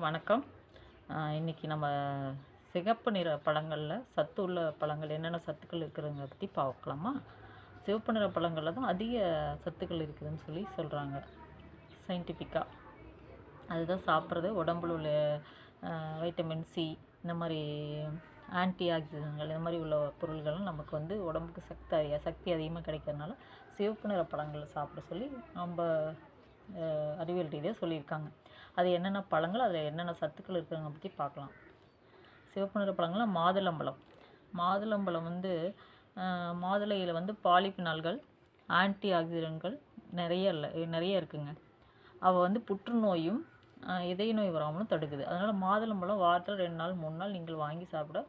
எல்லாருக்கும் வணக்கம் இன்றைக்கி நம்ம சிகப்பு நிற பழங்களில் சத்து உள்ள பழங்கள் என்னென்ன சத்துக்கள் இருக்குதுங்க பற்றி பார்க்கலாமா? சிவப்பு நிற பழங்களில் தான் அதிக சத்துக்கள் இருக்குதுன்னு சொல்லி சொல்கிறாங்க சயின்டிஃபிக்காக அதுதான் சாப்பிட்றது. உடம்புல உள்ள வைட்டமின் சி இந்த மாதிரி ஆன்டி ஆக்சிடென்ட்கள் இந்த மாதிரி உள்ள பொருள்களும் நமக்கு வந்து உடம்புக்கு சக்தி அதிக சக்தி அதிகமாக கிடைக்கிறதுனால சிவப்பு நிற பழங்களை சாப்பிட சொல்லி நம்ம அறிவியல் ரீதியாக சொல்லியிருக்காங்க. அது என்னென்ன பழங்கள் அதில் என்னென்ன சத்துக்கள் இருக்குதுங்க பற்றி பார்க்கலாம். சிவப்பு நிற பழங்கள்னா மாதுளம்பழம். மாதுளம்பழம் வந்து மாதுளையில் வந்து பாலிபினால்கள் ஆன்டி ஆக்சிடென்ட்கள் நிறைய இல்லை நிறைய இருக்குங்க. அவள் வந்து புற்றுநோயும் இதய நோய் வராமலும் தடுக்குது. அதனால் மாதுளம்பழம் வாரத்தில் ரெண்டு நாள் மூணு நாள் நீங்கள் வாங்கி சாப்பிட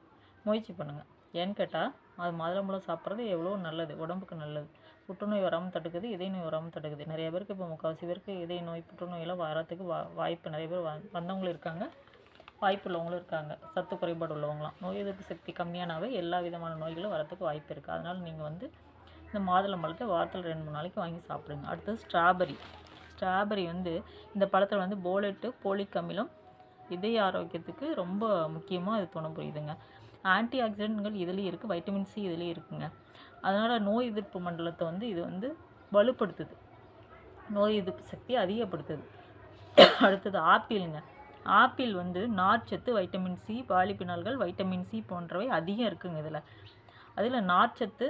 முயற்சி பண்ணுங்கள் ஏன்னு கேட்டால் அது மாதுளம்பழம் சாப்பிட்றது எவ்வளோ நல்லது உடம்புக்கு நல்லது. புற்றுநோய் வராமல் தடுக்குது இதய நோய் வராமல் தடுக்குது. நிறைய பேருக்கு இப்போ முக்கால்வாசி பேருக்கு இதய நோய் புற்றுநோயெல்லாம் வரத்துக்கு வா வாய்ப்பு நிறைய பேர் வ- வந்தவங்களும் இருக்காங்க. வாய்ப்பு உள்ளவங்களும் இருக்காங்க. சத்து குறைபாடு உள்ளவங்களாம். நோய் எதிர்ப்பு சக்தி கம்மியானாவே எல்லா விதமான நோய்களும் வரத்துக்கு வாய்ப்பு இருக்குது அதனால் நீங்கள் வந்து இந்த மாதுளம்பழத்தை வாரத்தில் ரெண்டு மூணு நாளைக்கு வாங்கி சாப்பிடுங்க. அடுத்தது ஸ்ட்ராபெரி. ஸ்ட்ராபெரி வந்து இந்த பழத்தில் வந்து போலெட்டு போலிக் அமிலம் இதய ஆரோக்கியத்துக்கு ரொம்ப முக்கியமாக இது துணை புரியுதுங்க. ஆன்டி ஆக்சிடென்ட்கள் இதுலேயும் இருக்குது வைட்டமின் சி இதுலேயும் இருக்குங்க. அதனால் நோய் எதிர்ப்பு மண்டலத்தை வந்து இது வந்து வலுப்படுத்துது. நோய் எதிர்ப்பு சக்தி அதிகப்படுத்துது. அடுத்தது ஆப்பிளுங்க. ஆப்பிள் வந்து நார்ச்சத்து வைட்டமின் சி பாலிபினால்கள் வைட்டமின் சி போன்றவை அதிகம் இருக்குங்க இதில். அதில் நார்ச்சத்து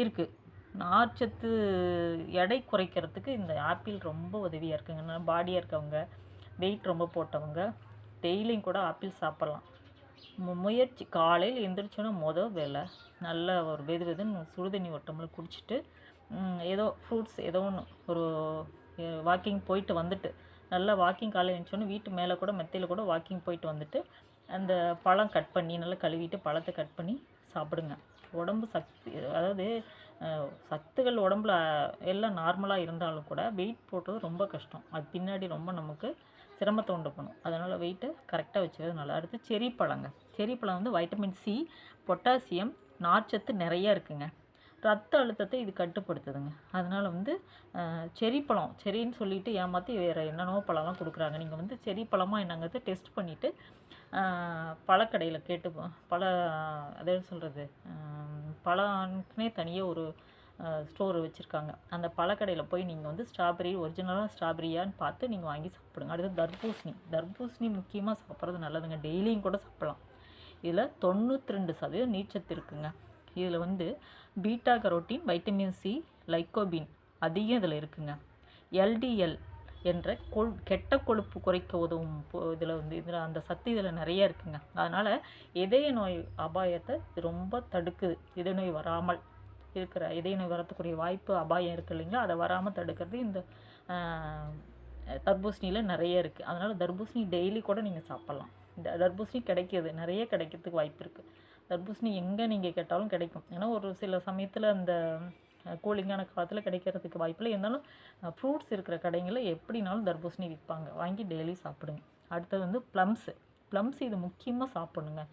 இருக்குது நார்ச்சத்து எடை குறைக்கிறதுக்கு இந்த ஆப்பிள் ரொம்ப உதவியாக இருக்குங்க. பாடியாக இருக்கவங்க வெயிட் ரொம்ப போட்டவங்க டெய்லியும் கூட ஆப்பிள் சாப்பிட்லாம். முயற்சி காலையில் எந்திரிச்சோன்னா மொதல் வேலை நல்லா ஒரு வெது வெதுன்னு சுடுதண்ணி ஒரு டம்ளர் குடிச்சிட்டு ஏதோ ஃப்ரூட்ஸ் ஏதோ ஒன்று ஒரு வாக்கிங் போயிட்டு வந்துட்டு நல்லா வாக்கிங் காலையில் எழுந்தோன்னே வீட்டு மேலே கூட மெத்தையில் கூட வாக்கிங் போயிட்டு வந்துட்டு அந்த பழம் கட் பண்ணி நல்லா கழுவிட்டு பழத்தை கட் பண்ணி சாப்பிடுங்க. உடம்பு சக்தி அதாவது சத்துகள் உடம்புல எல்லாம் நார்மலாக இருந்தாலும் கூட வெயிட் போடுறது ரொம்ப கஷ்டம். அது பின்னாடி ரொம்ப நமக்கு சிரமத்தை உண்டு பண்ணும். அதனால் வெயிட்டை கரெக்டாக வச்சுக்கிறது நல்லா. அடுத்து செரி பழங்க. செரி பழம் வந்து வைட்டமின் சி பொட்டாசியம் நார்ச்சத்து நிறைய இருக்குங்க. ரத்த அழுத்தத்தை இது கட்டுப்படுத்துதுங்க. அதனால் வந்து செரி பழம் செரின்னு சொல்லிட்டு ஏமாற்றி வேறு என்னென்னவோ பழம்லாம் கொடுக்குறாங்க. நீங்கள் வந்து செரி பழமாக என்னங்கிறது டெஸ்ட் பண்ணிவிட்டு பழக்கடையில் கேட்டு ப- பழ அதே சொல்கிறது பழம்னே தனியாக ஒரு ஸ்டோர் வச்சுருக்காங்க. அந்த பழக்கடையில் போய் நீங்கள் வந்து ஸ்ட்ராபெரி ஒரிஜினலாக ஸ்ட்ராபெரியான்னு பார்த்து நீங்கள் வாங்கி சாப்பிடுங்க. அடுத்து தர்பூசணி. தர்பூசணி முக்கியமாக சாப்பிட்றது நல்லதுங்க. டெய்லியும் கூட சாப்பிட்லாம். இதில் தொண்ணூற்றி ரெண்டு சதவீதம் நீச்சத்து இருக்குங்க. இதில் வந்து beta carotene vitamin C lycopene அதிகம் இதில் இருக்குங்க. எல்டிஎல் என்ற கொழு கெட்ட கொழுப்பு குறைக்க உதவும் இதில் வந்து இதில் அந்த சத்து இதில் நிறைய இருக்குங்க. அதனால் இதய நோய் அபாயத்தை இது ரொம்ப தடுக்குது. இதய நோய் வராமல் இருக்கிற இதய நோய் வரத்துக்குரிய வாய்ப்பு அபாயம் இருக்குது இல்லைங்களா? அதை வராமல் தடுக்கிறது இந்த தர்பூசணியில் நிறைய இருக்குது அதனால் தர்பூசணி டெய்லி கூட நீங்கள் சாப்பிட்லாம். இந்த தர்பூசணி கிடைக்கிது. நிறைய கிடைக்கிறதுக்கு வாய்ப்பு இருக்குது தர்பூசணி எங்கே நீங்கள் கேட்டாலும் கிடைக்கும். ஏன்னா ஒரு சில சமயத்தில் அந்த கூலிங்கான காலத்தில் கிடைக்கிறதுக்கு வாய்ப்பில்லை. இருந்தாலும் ஃப்ரூட்ஸ் இருக்கிற கடைங்களில் எப்படினாலும் தர்பூசணி விற்பாங்க வாங்கி டெய்லி சாப்பிடுங்க. அடுத்தது வந்து ப்ளம்ஸு ப்ளம்ஸ் இது முக்கியமாக சாப்பிடுங்க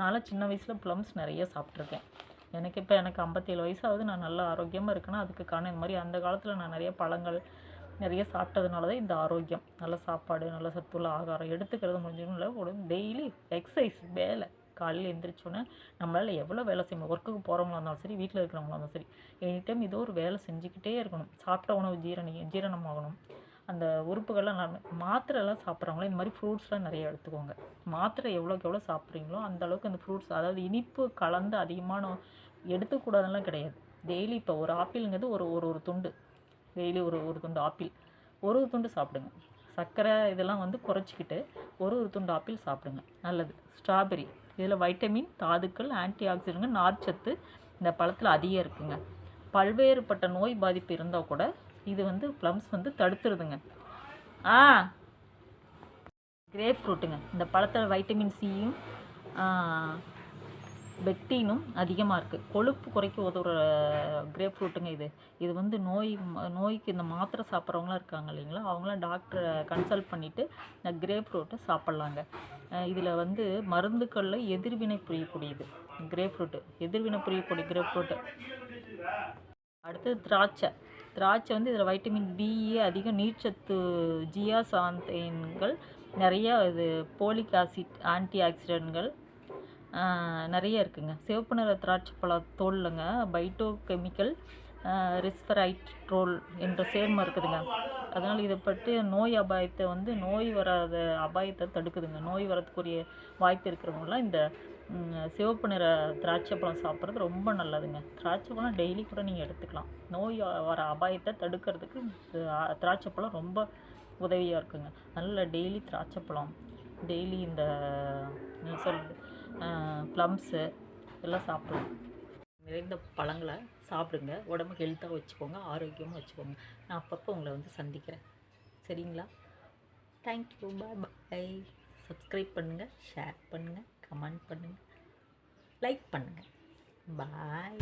நான்லாம் சின்ன வயசில் ப்ளம்ஸ் நிறைய சாப்பிட்ருக்கேன் எனக்கு இப்போ எனக்கு ஐம்பத்தேழு வயசாகுது. நான் நல்லா ஆரோக்கியமாக இருக்கேன்னா அதுக்கு காரணம் இந்த மாதிரி அந்த காலத்தில் நான் நிறைய பழங்கள் நிறைய சாப்பிட்டதுனால தான் இந்த ஆரோக்கியம். நல்ல சாப்பாடு நல்ல சத்துள்ள ஆகாரம் எடுத்துக்கிறது முடிஞ்சதும் இல்லை டெய்லி எக்ஸசைஸ் வேலை. காலையில் எழுந்திரிச்சோன்னே நம்மளால் எவ்வளோ வேலை செய்யணும் ஒர்க்குக்கு போகிறவங்களா இருந்தாலும் சரி வீட்டில் இருக்கிறவங்களா இருந்தாலும் சரி எனி டைம் ஏதோ ஒரு வேலை செஞ்சுக்கிட்டே இருக்கணும். சாப்பிட்ட உணவு ஜீரணி ஜீரணமாகணும். அந்த உறுப்புகள்லாம் நான் மாத்திரைலாம் சாப்பிட்றவங்களே இந்த மாதிரி ஃப்ரூட்ஸ்லாம் நிறைய எடுத்துக்கோங்க. மாத்திரை எவ்வளோக்கு எவ்வளோ சாப்பிட்றீங்களோ அந்த அளவுக்கு அந்த ஃப்ரூட்ஸ் அதாவது இனிப்பு கலந்து அதிகமான எடுத்துக்கூடாதுலாம் கிடையாது. டெய்லி இப்போ ஒரு ஆப்பிளுங்கிறது ஒரு ஒரு ஒரு துண்டு. டெய்லி ஒரு ஒரு துண்டு ஆப்பிள். ஒரு ஒரு துண்டு சாப்பிடுங்க. சர்க்கரை இதெல்லாம் வந்து குறைச்சிக்கிட்டு ஒரு ஒரு துண்டு ஆப்பிள் சாப்பிடுங்க. நல்லது. ஸ்ட்ராபெரி இதில் வைட்டமின் தாதுக்கள் ஆன்டி ஆக்சிடென்ட்கள் நார்ச்சத்து இந்த பழத்தில் அதிகம் இருக்குங்க. பல்வேறுபட்ட நோய் பாதிப்பு இருந்தால் கூட இது வந்து ப்ளம்ஸ் வந்து தடுத்துருதுங்க. ஆ கிரேப் ஃப்ரூட்டுங்க இந்த பழத்தில் வைட்டமின் சியும் பெக்டீனும் அதிகமாக இருக்குது கொழுப்பு குறைக்க உதவுற கிரேப் ஃப்ரூட்டுங்க இது. இது வந்து நோய் நோய்க்கு இந்த மாத்திரை சாப்பிட்றவங்களாம் இருக்காங்க இல்லைங்களா? அவங்களாம் டாக்டரை கன்சல்ட் பண்ணிவிட்டு இந்த கிரேப் ஃப்ரூட்டை சாப்பிட்லாங்க. இதில் வந்து மருந்துக்களில் எதிர்வினை புரியக்கூடியது. கிரேப் ஃப்ரூட்டு எதிர்வினை புரியக்கூடிய கிரேப் ஃப்ரூட்டு அடுத்தது திராட்சை. திராட்சை வந்து இதில் வைட்டமின் பிஏ e அதிகம் நீர்ச்சத்து ஜியாசாந்தைன்கள் நிறையா இது போலிக் ஆசிட் ஆன்டி ஆக்சிடென்ட்கள் நிறைய இருக்குங்க. சிவப்பு நிற திராட்சை பழ தோலுங்க பைட்டோ கெமிக்கல் ரிஸ்பரைட்ரோல் என்ற சேர்மம் இருக்குதுங்க. அதனால் இதை பற்றி நோய் அபாயத்தை வந்து நோய் வராத அபாயத்தை தடுக்குதுங்க. நோய் வரதுக்குரிய வாய்ப்பு இருக்கிறவங்களாம் இந்த சிவப்பு நிற திராட்சை பழம் சாப்பிட்றது ரொம்ப நல்லதுங்க. திராட்சை பழம் டெய்லி கூட நீங்கள் எடுத்துக்கலாம். நோய் வர அபாயத்தை தடுக்கிறதுக்கு திராட்சை பழம் ரொம்ப உதவியாக இருக்குங்க. நல்ல டெய்லி திராட்சை பழம். டெய்லி இந்த நீ சொல்கிறது ப்ளம்ஸு எல்லாம் சாப்பிடலாம். நிறைந்த பழங்களை சாப்பிடுங்க. உடம்பு ஹெல்த்தாக வச்சுக்கோங்க. ஆரோக்கியமாக வச்சுக்கோங்க. நான் அப்பப்போ உங்களை வந்து சந்திக்கிறேன். சரிங்களா? Thank you bye bye subscribe பண்ணுங்கள் ஷேர் பண்ணுங்கள் கமெண்ட் பண்ணுங்கள் லைக் பண்ணுங்கள் பாய்